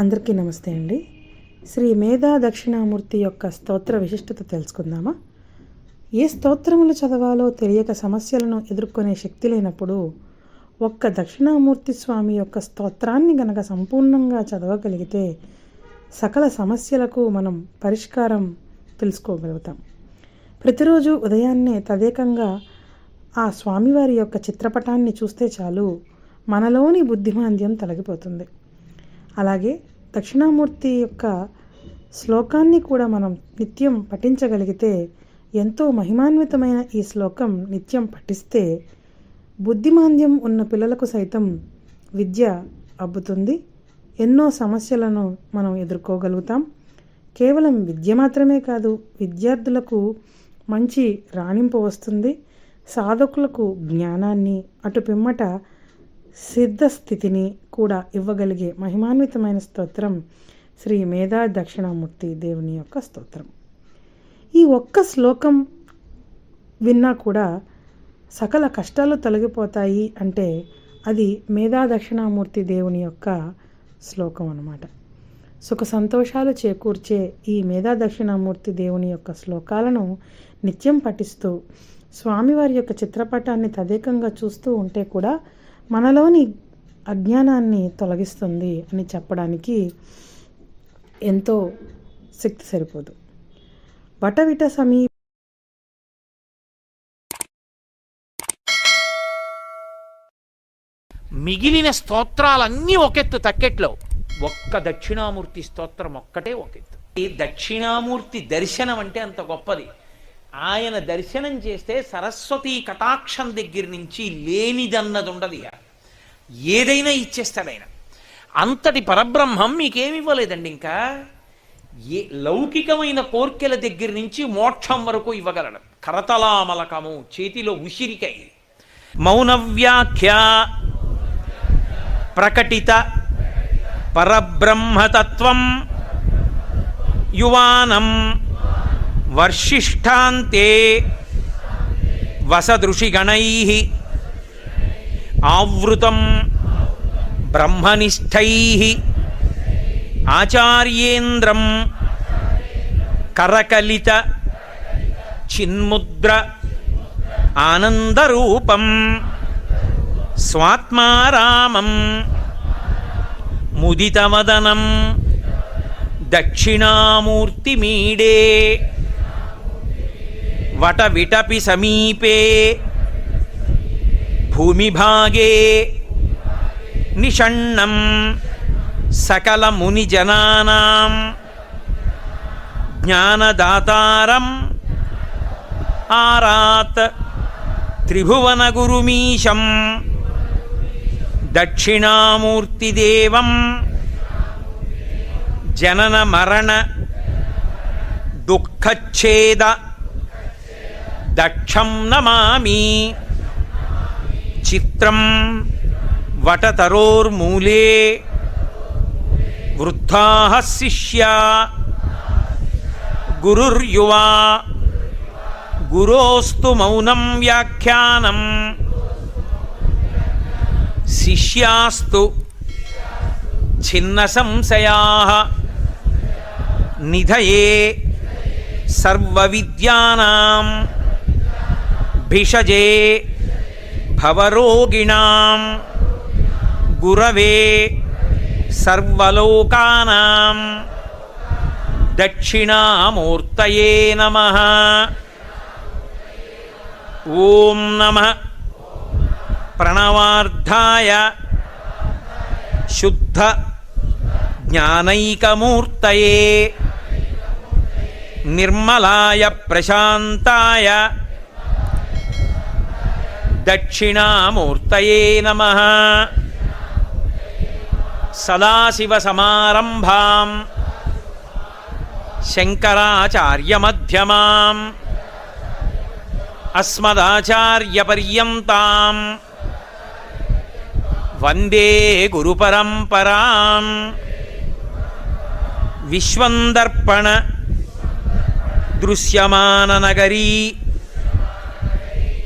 అందరికీ నమస్తే అండి. శ్రీ మేధా దక్షిణామూర్తి యొక్క స్తోత్ర విశిష్టత తెలుసుకుందామా? ఏ స్తోత్రములు చదవాలో తెలియక సమస్యలను ఎదుర్కొనే శక్తి లేనప్పుడు ఒక్క దక్షిణామూర్తి స్వామి యొక్క స్తోత్రాన్ని గనక సంపూర్ణంగా చదవగలిగితే సకల సమస్యలకు మనం పరిష్కారం తెలుసుకోగలుగుతాం. ప్రతిరోజు ఉదయాన్నే తదేకంగా ఆ స్వామివారి యొక్క చిత్రపటాన్ని చూస్తే చాలు మనలోని బుద్ధిమాంద్యం తొలగిపోతుంది. అలాగే దక్షిణామూర్తి యొక్క శ్లోకాన్ని కూడా మనం నిత్యం పఠించగలిగితే ఎంతో మహిమాన్వితమైన ఈ శ్లోకం నిత్యం పఠిస్తే బుద్ధిమాంద్యం ఉన్న పిల్లలకు సైతం విద్య అబ్బుతుంది. ఎన్నో సమస్యలను మనం ఎదుర్కోగలుగుతాం. కేవలం విద్య మాత్రమే కాదు విద్యార్థులకు మంచి రాణింపు వస్తుంది. సాధకులకు జ్ఞానాన్ని అటు పిమ్మట సిద్ధస్థితిని కూడా ఇవ్వగలిగే మహిమాన్వితమైన స్తోత్రం శ్రీ మేధా దక్షిణామూర్తి దేవుని యొక్క స్తోత్రం. ఈ ఒక్క శ్లోకం విన్నా కూడా సకల కష్టాలు తొలగిపోతాయి అంటే అది మేధా దక్షిణామూర్తి దేవుని యొక్క శ్లోకం అన్నమాట. సుఖ సంతోషాలు చేకూర్చే ఈ మేధా దక్షిణామూర్తి దేవుని యొక్క శ్లోకాలను నిత్యం పఠిస్తూ స్వామివారి యొక్క చిత్రపటాన్ని తదేకంగా చూస్తూ ఉంటే కూడా మనలోని అజ్ఞానాన్ని తొలగిస్తుంది అని చెప్పడానికి ఎంతో శక్తి సరిపోదు. వటవిట సమీ మిగిలిన స్తోత్రాలన్నీ ఒకెత్తు తక్కెట్లో. ఒక్క దక్షిణామూర్తి స్తోత్రం ఒక్కటే ఒకెత్తు. ఈ దక్షిణామూర్తి దర్శనం అంటే అంత గొప్పది. ఆయన దర్శనం చేస్తే సరస్వతి కటాక్షం దగ్గర నుంచి లేనిదన్నది ఉండదు ఏదైనా ఇచ్చేస్తాడు ఆయన. అంతటి పరబ్రహ్మం మీకేమివ్వలేదండి ఇంకా? ఏ లౌకికమైన కోర్కెల దగ్గర నుంచి మోక్షం వరకు ఇవ్వగలడు. కరతలామలకము చేతిలో ఉసిరికై. మౌనవ్యాఖ్య. ప్రకటిత. పరబ్రహ్మతత్వం. యువానం. వర్షిష్టాంతే వసదృషిగణై ఆవృతం బ్రహ్మనిష్టై ఆచార్యేంద్రం కరకలిత చిన్ముద్ర ఆనందరూపం స్వాత్మారామం ముదితవదనం దక్షిణామూర్తిమీడే వటవిటపి సమీపే. భూమిభాగే. నిషణ్ణం. సకలమునిజనానాం. జ్ఞానదాతారం. ఆరాత్. త్రిభువనగురుమీశం. దక్షిణామూర్తిదేవం. జనన మరణ దుఃఖచ్ఛేద దక్షం నమామి చిత్రం వటతరోర్మూలే వృద్ధా శిష్యా గురుర్యువా గురోస్తు మౌనం వ్యాఖ్యానం శిష్యాస్తు చిన్న సంశయా నిధయే సర్వవిద్యానాం भिषजे भवरोगिणां गुरवे सर्वलोकानां दक्षिणामूर्तये नमः। ॐ नमः। प्रणवार्धाय शुद्ध ज्ञानैकमूर्तये। निर्मलाय प्रशान्ताय దక్షిణామూర్తయే నమ. సదాశివసమారంభాం. శంకరాచార్యమధ్యమాం. అస్మదాచార్యపర్యంతాం. వందే గురుపరంపరాం. విశ్వందర్పణ దృశ్యమాననగరీ.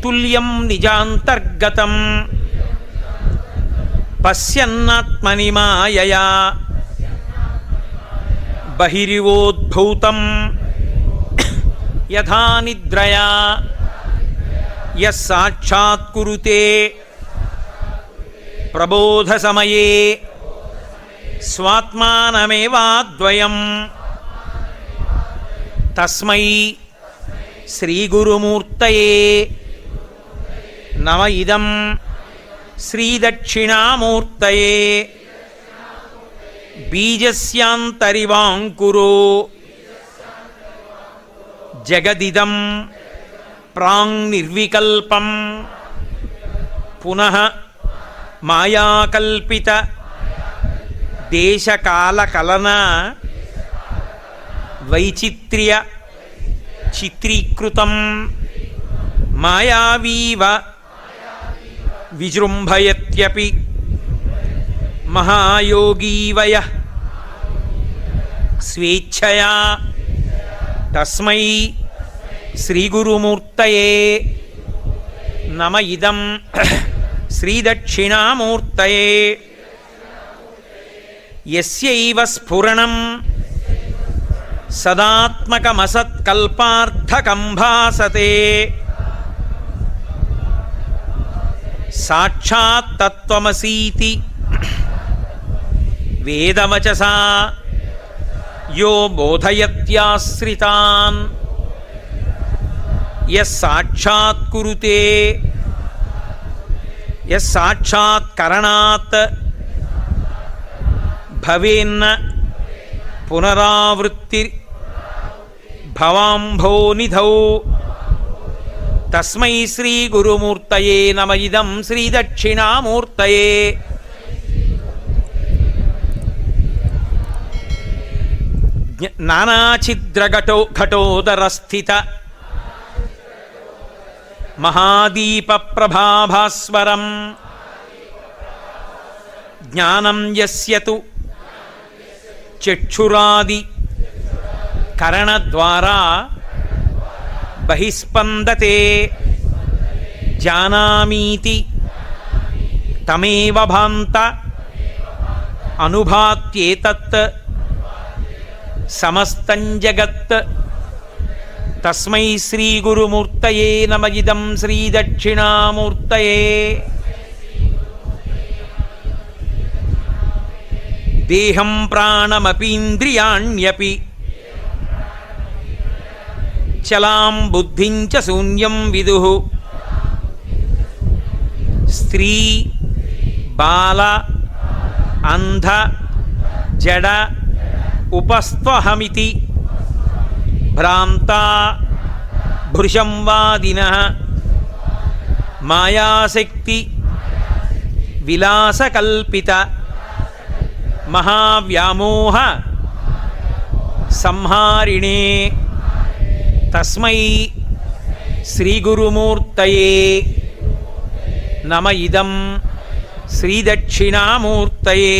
తుల్యం నిజాంతర్గతం. పశ్యన్నాత్మని మాయయా. బహిరివోద్భూతం. యథా నిద్రయా. యస్సాక్షాత్కురుతే ప్రబోధసమయే. స్వాత్మానమేవాద్వయం. తస్మై శ్రీగురుమూర్తయే. నమ ఇదం శ్రీదక్షిణామూర్తయే. బీజస్యాంతరివాంకురో. జగదిదం ప్రాంగ్నిర్వికల్పం. పునః మాయాకల్పిత. దేశకాలకలన వైచిత్ర్య చిత్రీకృతం. మాయావీవ విజృంభయత్యపి. మహాయోగీవయ. స్వేచ్ఛయా. తస్మై శ్రీగురుమూర్తయే. నమ ఇదం శ్రీదక్షిణామూర్తయే. ఎస్యైవ స్ఫురణం. సదాత్మకమసత్కల్పార్థకం భాసతే సదాత్మకమసత్కల్పార్థకంభాసతే సాక్షాత్తత్వమసీతి వేదవచసా యో బోధయత్యాశ్రితాన్ యస్సాక్షాత్కురుతే యస్సాక్షాత్కరణాత్ భవేన్న పునరావృత్తి భవాంభోనిధౌ తస్మై శ్రీ గురుమూర్తయే నమ ఇదం శ్రీ దక్షిణామూర్తయే. నానాఛిద్రఘటో ఘటోదరస్థిత మహాదీప ప్రభాభాస్వరం. జ్ఞానం యస్యతు. చక్షురాది. కరణద్వారా. బహిస్పందతే జానామీతి తమేవ భాంత అనుభాత్యేతత్ సమస్తం జగత్ తస్మై శ్రీగురుమూర్తయే నమ శ్రీదక్షిణామూర్తయే. దేహం ప్రాణమపీంద్రియాణ్యపి చలాం బుద్ధించ శూన్యం విదు. స్త్రీ బాల అంధ జడ ఉపస్త్వహమితి భ్రాంతా భృశంవాదిన మాయాశక్తి విలాసకల్పిత మహావ్యామోహ సంహారిణే. తస్మై శ్రీగురుమూర్తయే నమ ఇదం శ్రీదక్షిణామూర్తయే.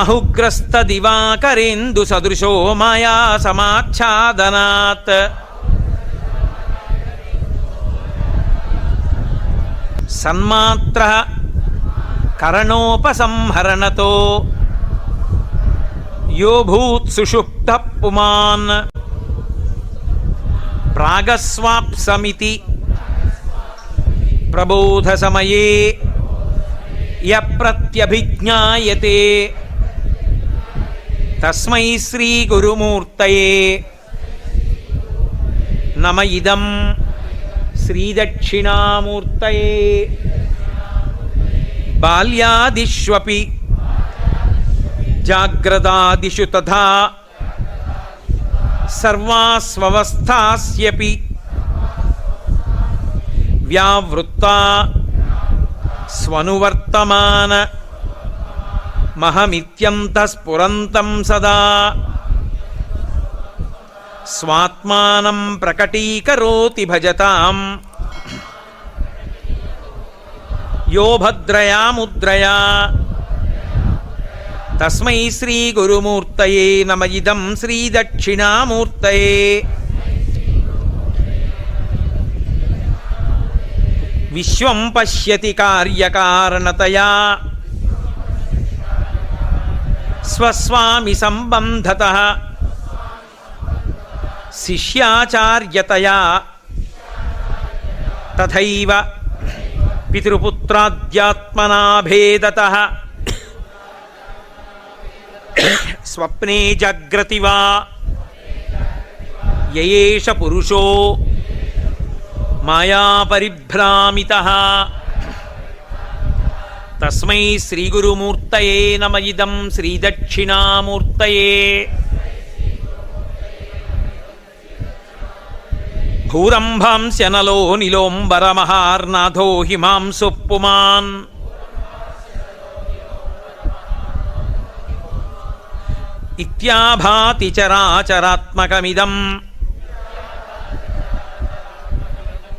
అహుగ్రస్త దివాకరేందు సదృశో మాయా సమాచ్ఛాదనాత్ సన్మాత్ర కరణోపసంహరణతో. యో భూత్ సుషుప్త పుమాన్. ప్రాగస్వాప్సమితి ప్రబోధ సమయే ప్రత్యభిజ్ఞాయతే తస్మై శ్రీ గురుమూర్తయే నమ ఇదం శ్రీదక్షిణామూర్తయే బాల్యాదిష్వపి జాగ్రదాదిషు తథా సర్వాస్వస్థాస్యపి. వ్యావృత్తా స్వనువర్తమాన. మహమిత్యంత స్ఫురంతం సదా. స్వాత్మానం ప్రకటీకరోతి భజతాం. యో భద్రయా ముద్రయా. తస్మై శ్రీ గురుమూర్తయే నమ ఇదం శ్రీదక్షిణామూర్తయే విశ్వం పశ్యతి కార్యకారణతయా. స్వస్వామి సంబంధత. శిష్యాచార్యతయా. తథైవ పితృపుత్రాధ్యాత్మనాభేదత భేదత. స్వప్నే జాగ్రతి వా. యయేష పురుషో. మాయాపరిభ్రామిత తస్మై శ్రీగురుమూర్తయే నమ ఇదం శ్రీదక్షిణామూర్తయే. భూరంభాంశనలో నిలోంబరమహార్నాథో హిమాంసు పుమాన్. ఇత్యాభాతి చరాచరాత్మకమిదం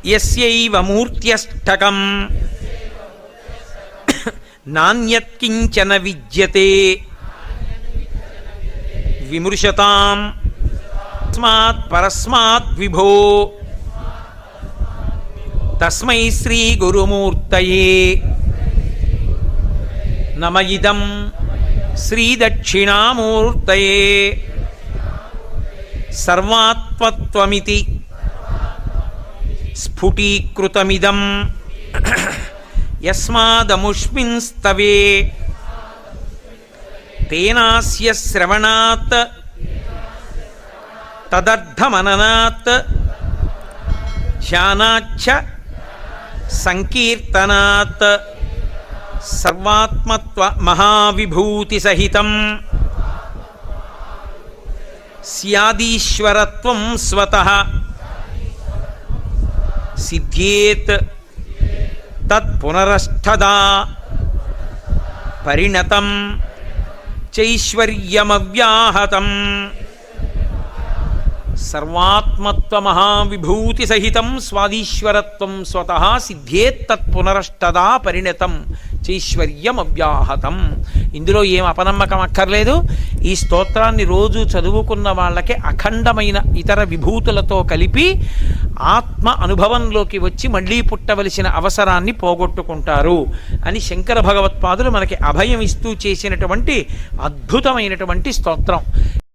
యస్యైవ మూర్త్యష్టకం నాణ్యత్కించన విద్యతే విమృశతాం తస్మాత్ పరస్మాత్ విభో తస్మై శ్రీ గురుమూర్తయే నమ ఇదం శ్రీదక్షిణామూర్తయే. సర్వాత్మత్వమితి స్ఫుటీకృతమిదం. యస్మాదముష్మింస్తవే. తేనాస్య శ్రవణాత్. తదర్థమననాత్. ధ్యానాచ్చ సంకీర్తనాత్. సర్వాత్మత్వ మహావిభూతి సహితం స్యాదీశ్వరత్వం స్వత. సిద్ధ్యేత్ తత్పునరష్టదా పరిణతం చైశ్వర్యమవ్యాహతం. సర్వాత్మత్వమహావిభూతిసహితం స్వాదీశ్వరత్వం స్వత. సిద్ధ్యేత్తత్పునరష్టదా పరిణతం. పరిణతం చైశ్వర్యమవ్యాహతం ఇందులో ఏం అపనమ్మకం అక్కర్లేదు. ఈ స్తోత్రాన్ని రోజు చదువుకున్న వాళ్ళకి అఖండమైన ఇతర విభూతులతో కలిపి ఆత్మ అనుభవంలోకి వచ్చి మళ్ళీ పుట్టవలసిన అవసరాన్ని పోగొట్టుకుంటారు అని శంకర భగవత్పాదులు మనకి అభయం ఇస్తూ చేసినటువంటి అద్భుతమైనటువంటి స్తోత్రం.